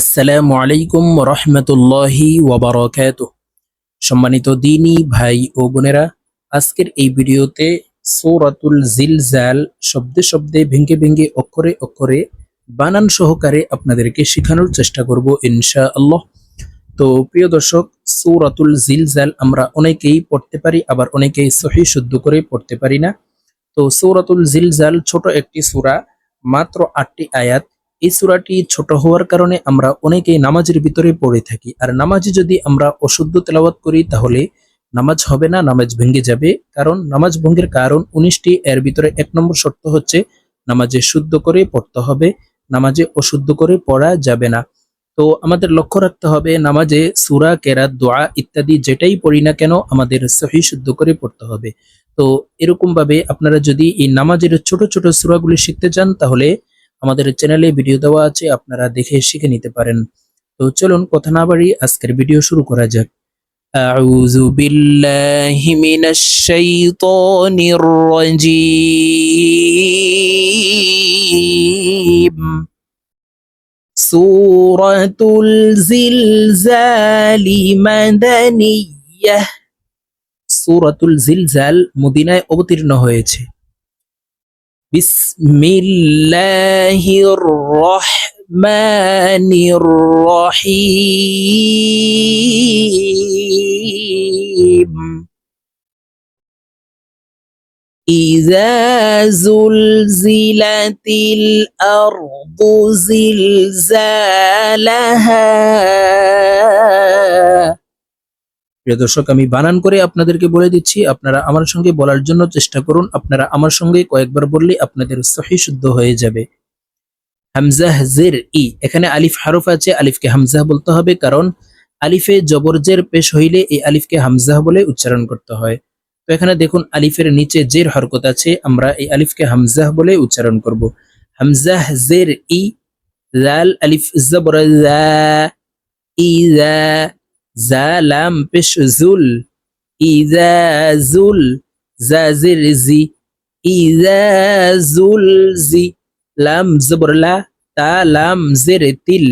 আসসালামু আলাইকুম রহমতুল্লাহি ওয়াবারকাত সম্মানিত দিনী ভাই ও বোনেরা, আজকের এই ভিডিওতে সৌরাতুল জিলজাল শব্দে শব্দে ভেঙ্গে ভেঙ্গে অক্ষরে অক্ষরে বানান সহকারে আপনাদেরকে শেখানোর চেষ্টা করব ইনশা আল্লাহ তো প্রিয় দর্শক, সৌরাতুল জিলজাল আমরা অনেকেই পড়তে পারি, আবার অনেকেই সহি শুদ্ধ করে পড়তে পারি না। তো সৌরাতুল জিলজাল ছোট একটি সূরা, মাত্র আটটি আয়াত এই সুরাটি ছোট হওয়ার কারণে আমরা অনেকেই নামাজের ভিতরে পড়ে থাকি। আর নামাজে যদি আমরা অশুদ্ধ তেলাওয়াত করি, তাহলে নামাজ হবে না, নামাজ ভেঙে যাবে। কারণ নামাজ ভঙ্গের কারণ উনিশটি, এর ভিতরে এক নম্বর শর্ত হচ্ছে নামাজে শুদ্ধ করে পড়তে হবে। নামাজে অশুদ্ধ করে পড়া যাবে না। তো আমাদের লক্ষ্য রাখতে হবে নামাজে সুরা, কেরাত, দোয়া ইত্যাদি যেটাই পড়ি না কেন আমাদের সহি শুদ্ধ করে পড়তে হবে। তো এরকম ভাবে আপনারা যদি এই নামাজের ছোট ছোট সূরাগুলি শিখতে চান, তাহলে আমাদের চ্যানেলে ভিডিও দেওয়া আছে আপনারা দেখে শিখে নিতে পারেন তো চলুন কথা না বাড়ি আজকের ভিডিও শুরু করা যাক أعوذ بالله من الشيطان الرجيم سورة الزلزال مدنية সূরাতুল জিলজাল মদিনায় অবতীর্ণ হয়েছে بسم الله الرحمن الرحيم إذا زلزلت الأرض زلزالها প্রিয় দর্শক, আমি বানান করে আপনাদেরকে বলে দিচ্ছি, আপনারা আমার সঙ্গে বলার জন্য চেষ্টা করুন। আপনারা আমার সঙ্গে কয়েকবার বললে আপনাদের সহি শুদ্ধ হয়ে যাবে। হামজাহ জের, ই। এখানে আলিফ হারফ আছে, আলিফকে হামজাহ বলতে হবে কারণ আলিফে জবর জের পেশ হইলে এই আলিফকে হামজাহ বলে উচ্চারণ করতে হয়। তো এখানে দেখুন, আলিফের নিচে জের হরকত আছে, আমরা এই আলিফকে হামজাহ বলে উচ্চারণ করব। হামজাহ জের, ই। লাল, আলিফ, জবর ইজা জা লাম পেশ জুল ইজা জুল জা জির জি ইজা জুল জি লাম জবরলা তা লাম জের তিল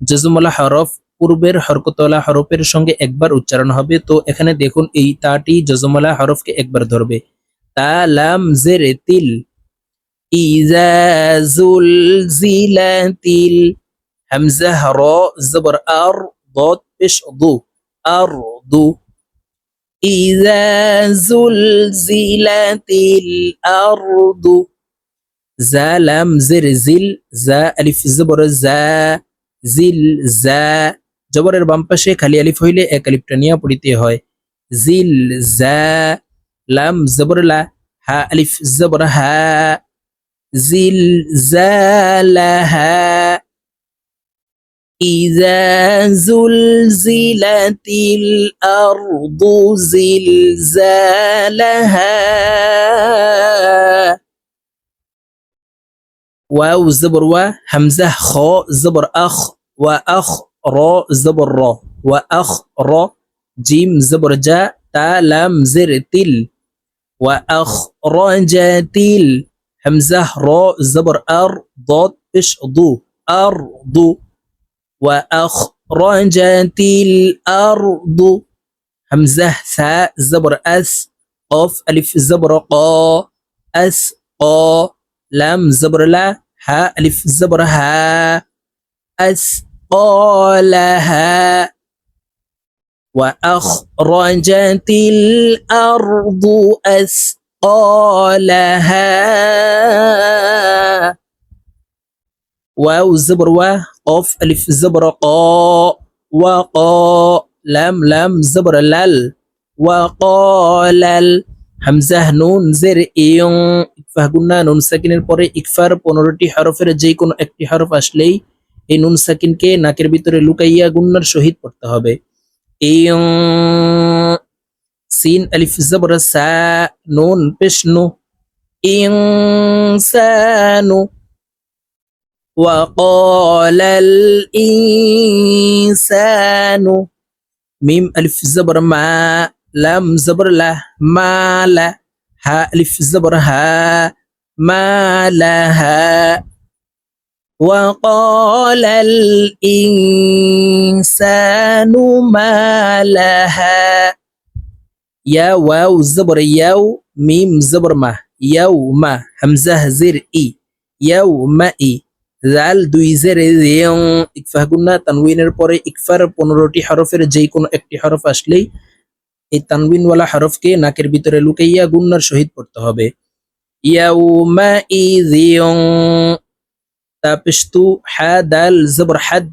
জজমলা হরফ পূর্বের হরকতলা হরফের সঙ্গে একবার উচ্চারণ হবে তো এখানে দেখুন এই তাটি জজমলা হরফকে একবার ধরবে তা লাম জের তিল ইজা জুল জিলাতিল হামজাহ র জবর আর ضاد পেশ দু أرض إذا زلزلت الأرض زا لام زر زل زا ألف زبر زا জিল জা জবরের বাম পাশে খালি আলিফ হইলে এক আলিফটা নিয়ে পড়িতে হয় জিল জা লাম জবর লা হা আলিফ জবর হা জিল জালাহা إذا زلزلت الأرض زلزالها. واو زبر و همزة خاء زبر أخ وأخ را زبر را وأخ را جيم زبر جا تا لام زر تل وأخرجت همزة را زبر أر ضاد إش ضو. أرض وأخرجت الأرض همزة ثاء زبر أس قاف ألف زبر قا أس قا لام زبر لا ها ألف زبر ها أسقالها وأخرجت الأرض ওয়াও জবর ওয়া কফ আলিফ জবর ক ওয়া ক লাম লাম জবর লাল ওয়া ক লাল হামজাহ নুন জের ইয়ং ইকফাহ গুন্না নুন সাকিনের পরে ইকফার পনেরোটি হরফের যে কোনো একটি হরফ আসলেই এই নুন সাকিনকে নাকের ভিতরে লুকাইয়া গুন্নার সহিত পড়তে হবে ইয়ং সিন আলিফ জবর সা নুন পেশনু ইয়ং সানু وقال الإنسان ميم ألف زبر ما لام زبر له ما لا ها ألف زبر ها ما لها. وقال الإنسان ما لها. يا واو زبر ياو ميم زبر ما يوم همزة زر إي يوم إي. জাল দুই জের ইকফা গুন্না তানউইনের পরে ইকফার পনেরোটি হরফের যে কোনো একটি হরফ আসলেই এই তানউইনওয়ালা হরফকে নাকের ভিতরে লুকাইয়া গুন্নার সহিত পড়তে হবে। ইয়াউমা ইযিয়ং তাপিস তু হা দাল জবর হাদ,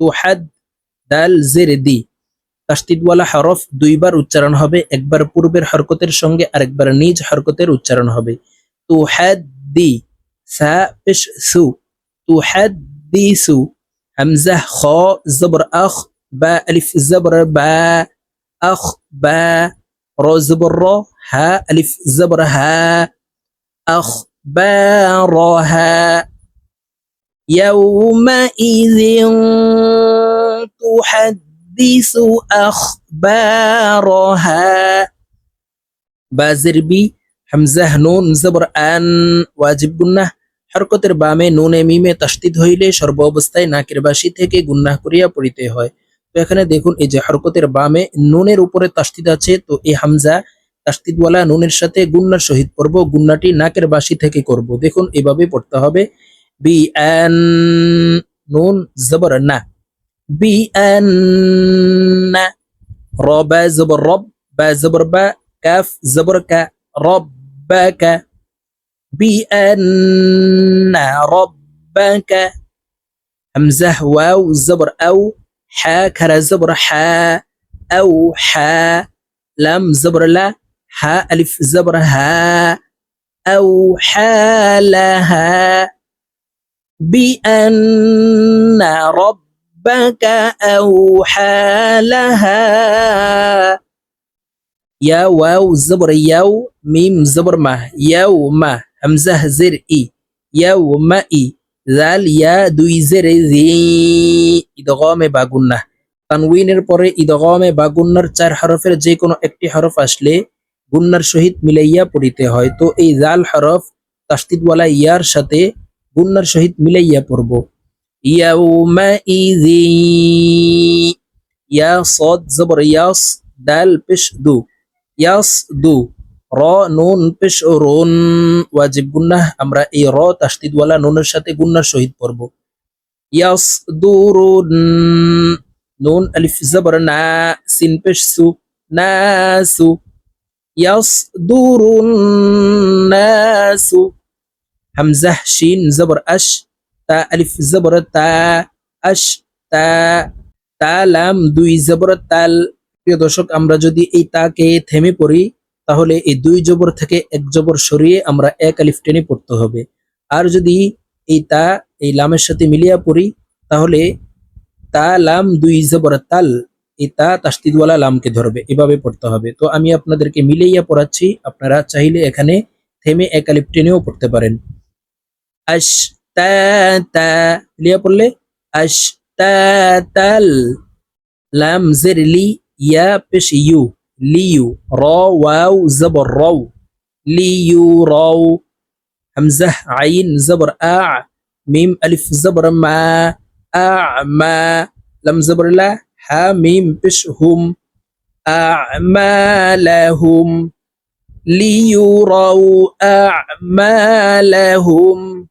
তু হাদ, দাল জের দি। তাস্তিদওয়ালা হরফ দুইবার উচ্চারণ হবে, একবার পূর্বের হরকতের সঙ্গে আরেকবার নিজ হরকতের উচ্চারণ হবে। তু হাদ দি, সা পেশ সু। تحدث همزة خاء زبر أخ باء ألف زبر باء أخ باء را زبر را ها ألف زبر ها أخبارها يومئذ تحدث أخبارها. بازربي همزة نون زبر أن واجب হরকতের বামে নুনে মিমে তাস্তিদ হইলে সর্ব অবস্থায় নাকের বাসি থেকে গুন্না করিয়া পড়িতে হয়। তো এখানে দেখুন, এই যে হরকতের বামে নুনের উপরে তাস্তিদ আছে, তো এই হামজা তাস্তিদওয়ালা নুনের সাথে গুন্নার সহিত পড়ব, গুন্নাটি নাকের বাসি থেকে করব। দেখুন এভাবে পড়তে হবে। বি এন নুন জবর না। বি এন না। জবর রব, বা জবর বা, কাফ জবর কা রব বা কা। بأن ربك همزة واو زبر أو حا كرا زبر حا أو حا لام زبر لا ها ألف زبر ها أو حالها بأن ربك أوحى لها. يا واو زبر يو ميم زبر ما يوم হামজাহ জের ই ইয়া ওমা ই জাল ইয়া দুই জের জি ইদগমে বাগুন্না তানউইনের পরে ইদগমে বাগুন্নার চার হরফের যে কোনো একটি হরফ আসলে গুন্নার সহিত মিলাইয়া পড়িতে হয়। তো এই জাল হরফ তাস্তিদওয়ালা ইয়ার সাথে গুন্নার সহিত মিলাইয়া পড়ব। ইয়াউমা ইজি ইয়া সদ জবর ইয়াস দাল পেশ দু ইয়াস দু র, নুন, পেশ, রুন, ওয়াজিব গুন্নাহ আমরা এই র তাসদিদওয়ালা নুনের সাথে গুন্নার সহিত পড়ব। ইয়াস দুরুন নুন, আলিফ, জবর, না, সিন, পেশ, সু নাসু ইয়াস দুরুন নাসু হামজাহ শিন, জবর, আশ, তা, আলিফ, জবর, তা, আশ, তা তা, লাম, দুই, জবর, তাল। প্রিয় দর্শক, আমরা যদি এই তাকে থেমে পড়ি তাহলে এই দুই জবর থেকে এক জবর সরিয়ে আমরা এক আলিফ টেনে পড়তে হবে। আর যদি এই তা, এই লামের সাথে মিলিয়া পড়ি, তাহলে তা লাম দুই জবর তাল, এই তা তাস্তিদওয়ালা লামকে ধরবে। এভাবে পড়তে হবে। তো আমি আপনাদেরকে মিলাইয়া পড়াচ্ছি। আপনারা চাইলে এখানে থেমে এক আলিফ টেনেও পড়তে পারেন। আশ তা লিয়া পড়লে, আশ তা তাল, লাম জের লি, ইয়া পেশ ইউ। ليو را واو زبر رو ليو رو همزة عين زبر أع ميم ألف زبر ما أعمى لم زبر لا حا ميم بشهم أعمالهم ليروا أعمالهم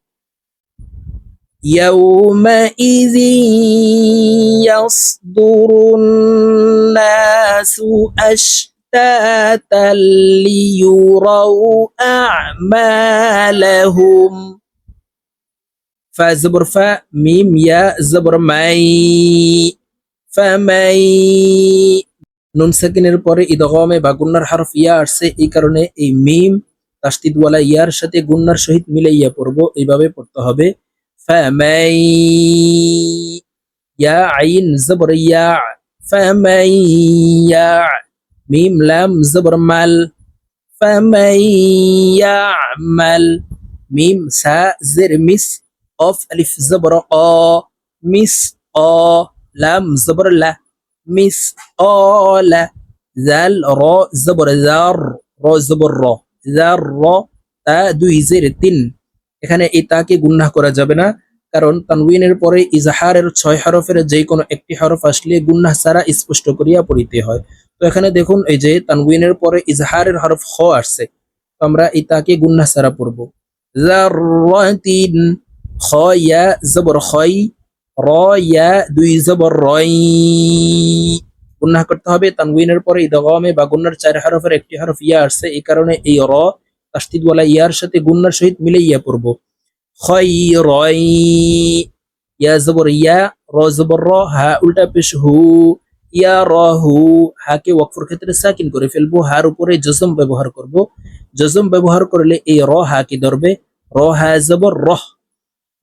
يومئذ يصدر الناس أشتاتا ليروا أعمالهم فزبر فا ميم يا زبر مي فمي নুন সেকেন্ডের পরে ইদগমে বা গুন্নার হরফ ইয়া আসছে এই কারণে এই মিম তাস্তিদওয়ালা ইয়ার সাথে গুন্নার সহিত মিলাইয়া পড়ব এইভাবে পড়তে হবে فمن يا عين زبر يا فمن يا ميم لام زبر مال فمن يعمل ميم سا زر مس اوف ألف زبر قا مس قا لام زبر لا مس قال ذال را زبر ذار را زبر را ذار را تا دو زر تن এখানে এই তাকে গুন্নাহ করা যাবে না। কারণ তানউইনের পরে ইজাহারের ছয় হরফের যে কোনো একটি হরফ আসলে গুন্নাহ ছাড়া স্পষ্ট করিয়া পড়িতে হয়। তো এখানে দেখুন, এই যে তানউইনের পরে ইজাহারের হরফ খ আসছে। তো আমরা এই তাকে গুন্নাহ ছাড়া পড়ব। জবর দুই জবর করতে হবে তানউইনের পরে ইদগামে বা গুন্নার চার হরফের একটি হরফ ইয়া আসছে। এই কারণে এই র তাসদিদ ওয়ালা ইয়ার সাথে গুন্নার সহিত মিলে ইয়া পড়ব খই রই ইয়া জবর ইয়া র জবর র হা উল্টা পেশ হু ইয়া র হু হাকে ওয়াকফর ক্ষেত্রে সাকিন করে ফেলবো হার উপরে জজম ব্যবহার করব জজম ব্যবহার করলে এই র হাকে ধরবে র হা জবর রহ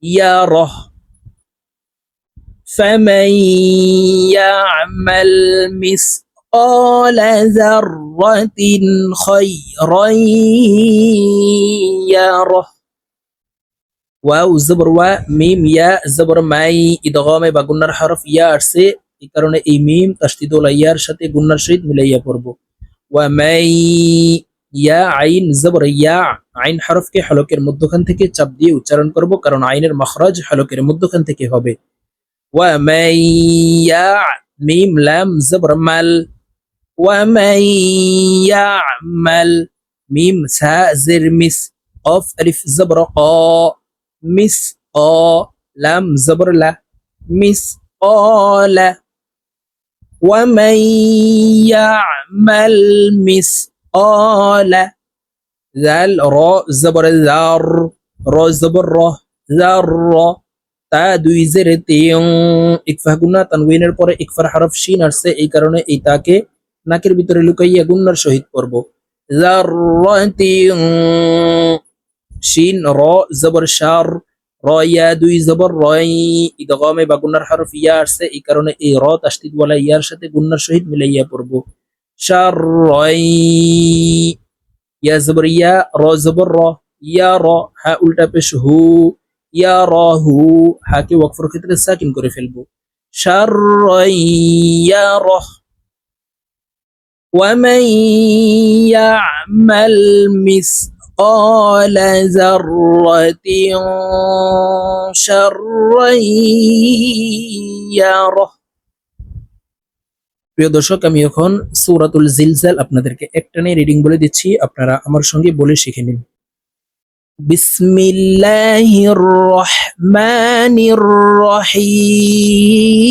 ইয়া রহ فمن يعمل مثقال ذرة خيرا يره ওয়াও জবর ওয়া মিম ইয়া জবর মাই ইদগামে বা গুন্নার হরফ ইয়া আসছে এই কারণে এই মিম তাসদিদুল ইয়ার সাথে গুন্নার সহিত মিলাইয়া পড়ব ওয়া মাই ইয়া আইন জবর ইয়া আইন হরফকে হলকের মধ্যখান থেকে চাপ দিয়ে উচ্চারণ করব কারণ আইনের মখরাজ হলকের মধ্যখান থেকে হবে ওয়া মাই ইয়া মিম লাম জবর মাল ওয়া মাই ইয়ামাল মিম সা জির মিস قاف ألف زبر قا মিস অ লাম জবর লা মিস অলা ومن يعمل مثقال ذال را زبر ذار را زبر را ذر তা দুই জেরে তিয়ং ইকফা গুন্না তানউইনের পরে ইকফার হরফ শিন আসছে এই কারণে এই তাকে নাকের ভিতরে লুকাইয়া গুন্নার সহিত পড়ব। শিন, র, জবর, শার, র, ইয়া, দুই, জবর রয় ইদগামে বা গুন্নার হরফ ইয়া আসছে, এই এই র, তাসদিদ ওয়ালা ইয়ার সাথে গুন্নার সহিত মিলাইয়া পড়ব। শার রয় ইয়া, জবর, ইয়া, র, জবর, র, ইয়া, র, হা, উল্টা পেশ, হু, ইয়া, র, হু হাকে ওয়াকফর ক্ষেত্রে সাকিন করে ফেলব। রয় ইয়া রহ ومن يعمل مثقال ذرة شرا يره প্রিয় দর্শক আমি এখন সূরাতুল জিলজাল আপনাদেরকে একটানে রিডিং বলে দিচ্ছি আপনারা আমার সঙ্গে বলে শিখে নিন বিসমিল্লাহির রহমানির রহিম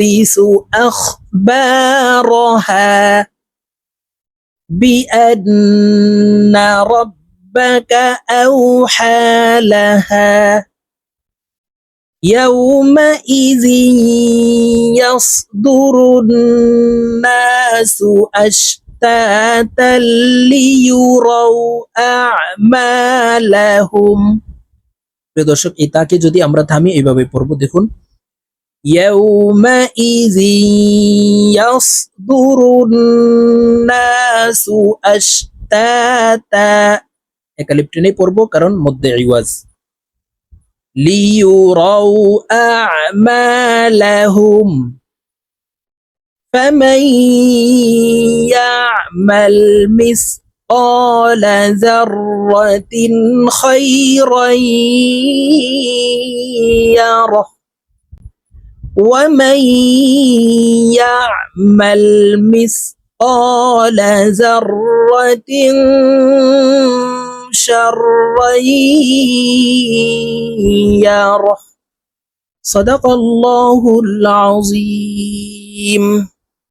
تحدث أخبارها بأن ربك أوحى لها يومئذ يصدر الناس أشتاتا ليروا أعمالهم প্রিয় দর্শক এই তাকে যদি আমরা থামি এইভাবে পড়বো দেখুন يومئذ يصدر الناس أشتاتا একালিপ টেনে পড়বো কারণ মধ্যে ইওয়াজ লিয়ুরাউ আ'মালাহুম فمن يعمل مثقال ذرة خيرا يره ومن يعمل مثقال ذرة شرا يره. صدق الله العظيم.